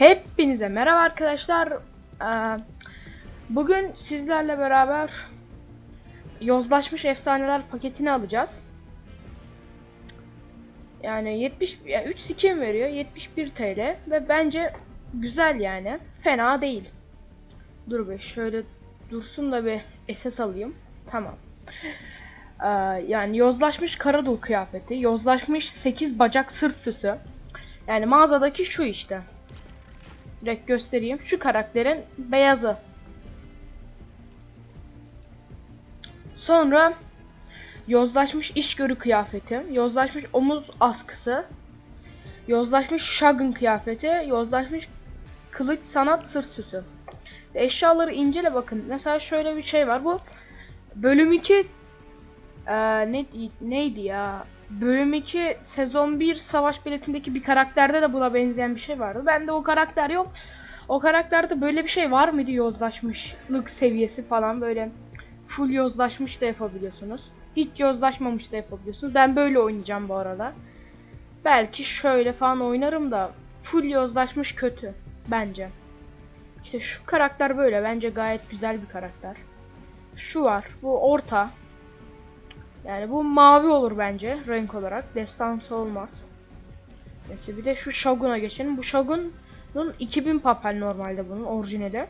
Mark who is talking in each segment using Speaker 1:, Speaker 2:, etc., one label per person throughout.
Speaker 1: Hepinize merhaba arkadaşlar. Ee, Bugün sizlerle beraber yozlaşmış efsaneler paketini alacağız. Yani 70 ya 3 skin veriyor 71 TL ve bence güzel yani. Fena değil. Dur bir şöyle dursun da bir SS alayım. Tamam. Ee, yani yozlaşmış karadul kıyafeti, yozlaşmış 8 bacak sırt süsü. Yani mağazadaki şu işte. Direkt göstereyim. Şu karakterin beyazı. Sonra yozlaşmış işgörü kıyafeti, yozlaşmış omuz askısı, yozlaşmış şagın kıyafeti, yozlaşmış kılıç sanat sırt süsü. Eşyaları incele bakın. Mesela şöyle bir şey var. Bu bölüm 2 eee, ne, neydi ya? Bölüm 2 sezon 1 savaş biletindeki bir karakterde de buna benzeyen bir şey vardı. Bende o karakter yok. O karakterde böyle bir şey var mıydı yozlaşmışlık seviyesi falan böyle full yozlaşmış da yapabiliyorsunuz. Hiç yozlaşmamış da yapabiliyorsunuz. Ben böyle oynayacağım bu arada. Belki şöyle falan oynarım da full yozlaşmış kötü bence. İşte şu karakter böyle bence gayet güzel bir karakter. Şu var. Bu orta. Yani bu mavi olur bence renk olarak. Destansı olmaz. Neyse bir de şu Shogun'a geçelim. Bu Shogun'un 2000 papel normalde bunun orijinali.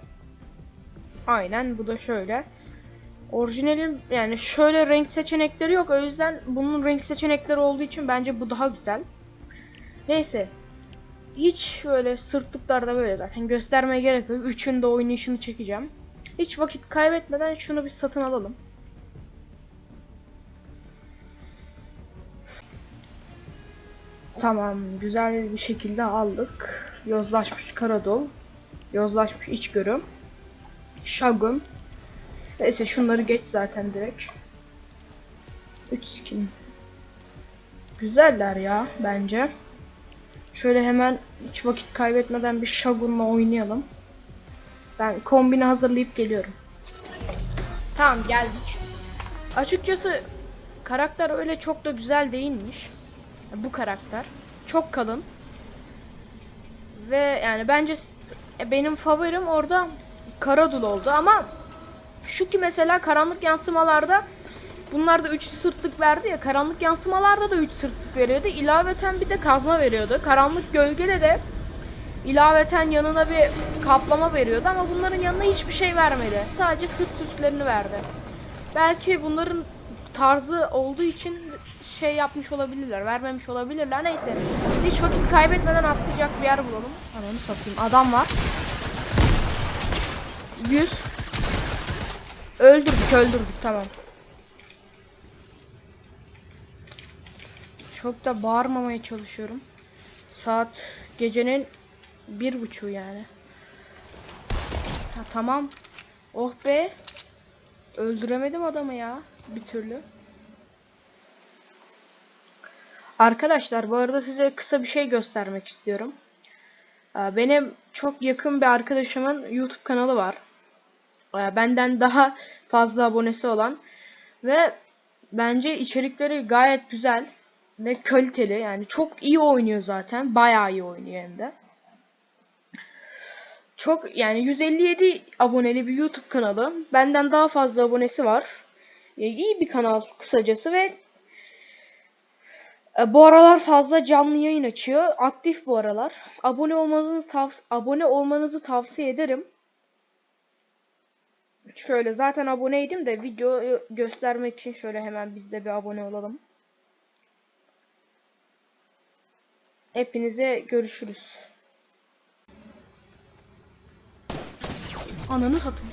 Speaker 1: Aynen bu da şöyle. Orijinalin yani şöyle renk seçenekleri yok. O yüzden bunun renk seçenekleri olduğu için bence bu daha güzel. Neyse. Hiç böyle sırtlıklarda böyle zaten göstermeye gerek yok. Üçünü de oynayışını çekeceğim. Hiç vakit kaybetmeden şunu bir satın alalım. Tamam, güzel bir şekilde aldık. Yozlaşmış Karadol, yozlaşmış İçgörü, Shogun. Neyse şunları geç zaten direkt. 3 skin. Güzeller ya bence. Şöyle hemen hiç vakit kaybetmeden bir Shogun'la oynayalım. Ben kombini hazırlayıp geliyorum. Tamam geldik. Açıkçası karakter öyle çok da güzel değilmiş. Bu karakter. Çok kalın. Ve yani bence s- benim favorim orada Karadul oldu ama şu ki mesela karanlık yansımalarda bunlarda 3 sırtlık verdi ya karanlık yansımalarda da 3 sırtlık veriyordu. İlaveten bir de kazma veriyordu. Karanlık gölgede de ilaveten yanına bir kaplama veriyordu ama bunların yanına hiçbir şey vermedi. Sadece sırt süslerini verdi. Belki bunların tarzı olduğu için şey yapmış olabilirler, vermemiş olabilirler. Neyse. Hiç vakit kaybetmeden atlayacak bir yer bulalım. Ananı satayım. Adam var. 100 Öldürdük, öldürdük. Tamam. Çok da bağırmamaya çalışıyorum. Saat gecenin bir buçuğu yani. Ha, tamam. Oh be. Öldüremedim adamı ya. Bir türlü. Arkadaşlar bu arada size kısa bir şey göstermek istiyorum. Aa, Benim çok yakın bir arkadaşımın YouTube kanalı var. Aa, Benden daha fazla abonesi olan ve bence içerikleri gayet güzel ve kaliteli. Yani çok iyi oynuyor zaten. Bayağı iyi oynuyor hem de. Çok yani 157 aboneli bir YouTube kanalı. Benden daha fazla abonesi var. E, iyi bir kanal kısacası ve e, bu aralar fazla canlı yayın açıyor. Aktif bu aralar. Abone olmanızı tav- abone olmanızı tavsiye ederim. Şöyle zaten aboneydim de videoyu göstermek için şöyle hemen biz de bir abone olalım. Hepinize görüşürüz. Ananı satayım.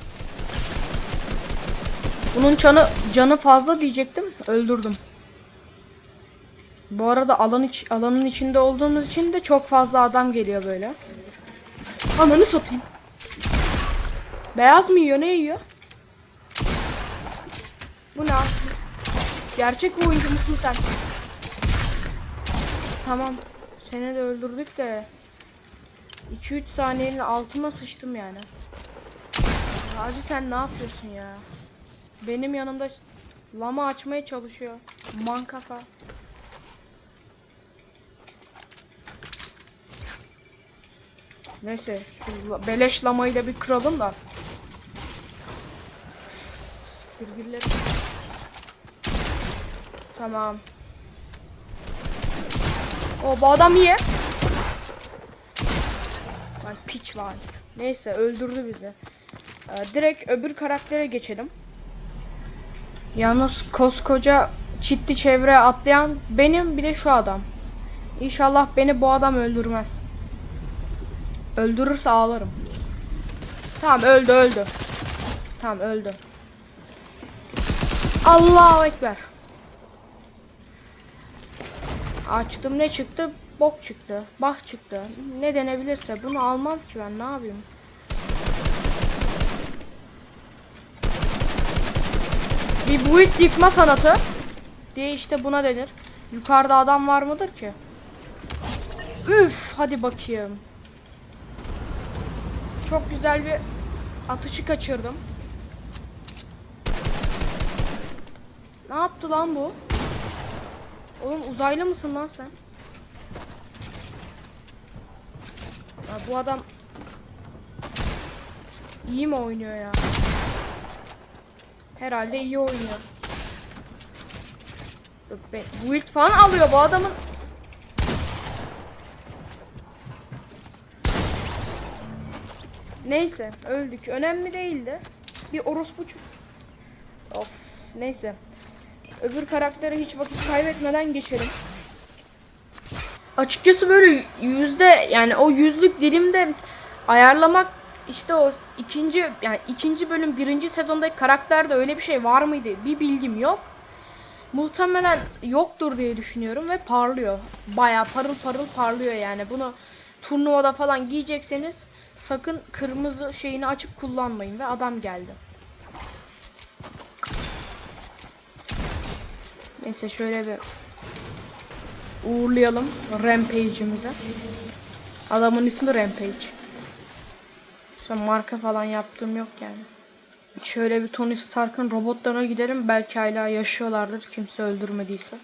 Speaker 1: Bunun canı canı fazla diyecektim. Öldürdüm. Bu arada alan iç, alanın içinde olduğumuz için de çok fazla adam geliyor böyle. Ananı satayım. Beyaz mı yiyor ne yiyor? Bu ne? Gerçek bir oyuncu musun sen? Tamam. Seni de öldürdük de 2-3 saniyenin altına sıçtım yani. Hacı sen ne yapıyorsun ya? Benim yanımda lama açmaya çalışıyor. Man kafa. Neyse şu beleş lamayı da bir kıralım da. Birbirleri. Tamam. O bu adam iyi. Vay piç var. Neyse öldürdü bizi. Ee, direkt öbür karaktere geçelim. Yalnız koskoca çitti çevreye atlayan benim bir de şu adam. İnşallah beni bu adam öldürmez. Öldürürse ağlarım. Tamam öldü öldü. Tamam öldü. Allahu Ekber. Açtım ne çıktı? Bok çıktı. Bak çıktı. Ne denebilirse bunu almam ki ben ne yapayım? Bir build yıkma sanatı diye işte buna denir. Yukarıda adam var mıdır ki? Üf, hadi bakayım. Çok güzel bir atışı kaçırdım. Ne yaptı lan bu? Oğlum uzaylı mısın lan sen? Ya bu adam iyi mi oynuyor ya? Herhalde iyi oynuyor. Be, build falan alıyor bu adamın. Neyse öldük. Önemli değildi. Bir orospu Of neyse. Öbür karaktere hiç vakit kaybetmeden geçelim. Açıkçası böyle yüzde yani o yüzlük dilimde ayarlamak işte o ikinci yani ikinci bölüm birinci sezondaki karakterde öyle bir şey var mıydı bir bilgim yok. Muhtemelen yoktur diye düşünüyorum ve parlıyor. Baya parıl parıl parlıyor yani. Bunu turnuvada falan giyecekseniz sakın kırmızı şeyini açıp kullanmayın ve adam geldi. Neyse şöyle bir uğurlayalım Rampage'imize. Adamın ismi Rampage. An marka falan yaptığım yok yani. Şöyle bir Tony Stark'ın robotlarına giderim. Belki hala yaşıyorlardır. Kimse öldürmediyse.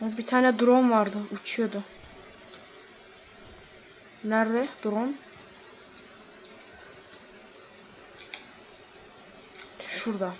Speaker 1: Bir tane drone vardı. Uçuyordu. Nerede drone? Şurada.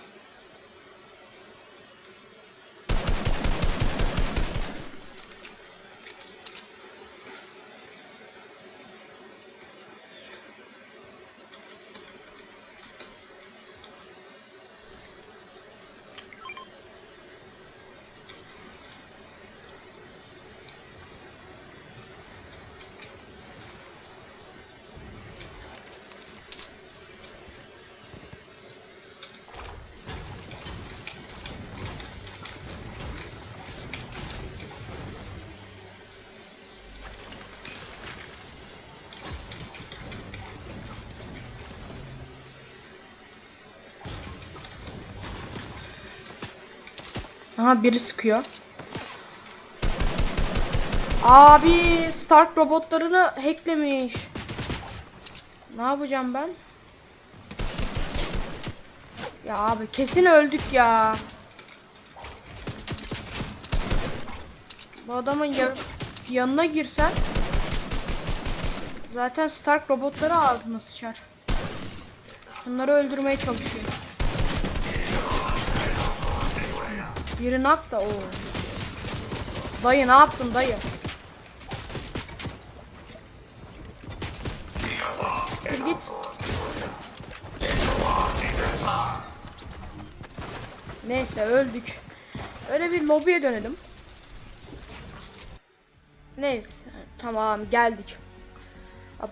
Speaker 1: Aha biri sıkıyor. Abi Stark robotlarını hacklemiş. Ne yapacağım ben? Ya abi kesin öldük ya. Bu adamın ya- yanına girsen zaten Stark robotları ağzına sıçar. Bunları öldürmeye çalışıyor. Biri nak da o. Dayı ne yaptın dayı? Dur git. Neyse öldük. Öyle bir lobiye dönelim. Neyse tamam geldik.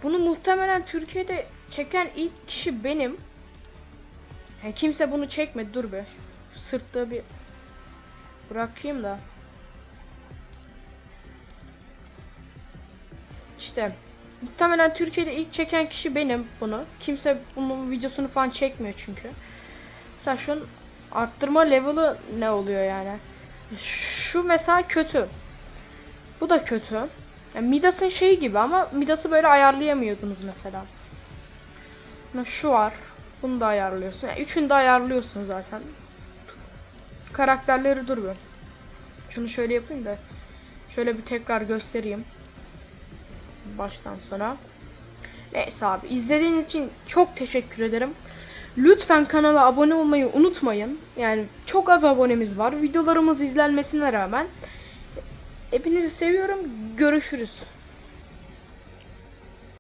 Speaker 1: Bunu muhtemelen Türkiye'de çeken ilk kişi benim. Yani kimse bunu çekmedi dur be. Sırtta bir bırakayım da. İşte muhtemelen Türkiye'de ilk çeken kişi benim bunu. Kimse bunun videosunu falan çekmiyor çünkü. Mesela şunun arttırma level'ı ne oluyor yani? Şu mesela kötü. Bu da kötü. Yani Midas'ın şeyi gibi ama Midas'ı böyle ayarlayamıyordunuz mesela. Şu var. Bunu da ayarlıyorsun. Yani üçünü de ayarlıyorsun zaten. Karakterleri dur bir. Şunu şöyle yapayım da. Şöyle bir tekrar göstereyim. Baştan sona. Neyse abi izlediğiniz için çok teşekkür ederim. Lütfen kanala abone olmayı unutmayın. Yani çok az abonemiz var. Videolarımız izlenmesine rağmen. Hepinizi seviyorum. Görüşürüz.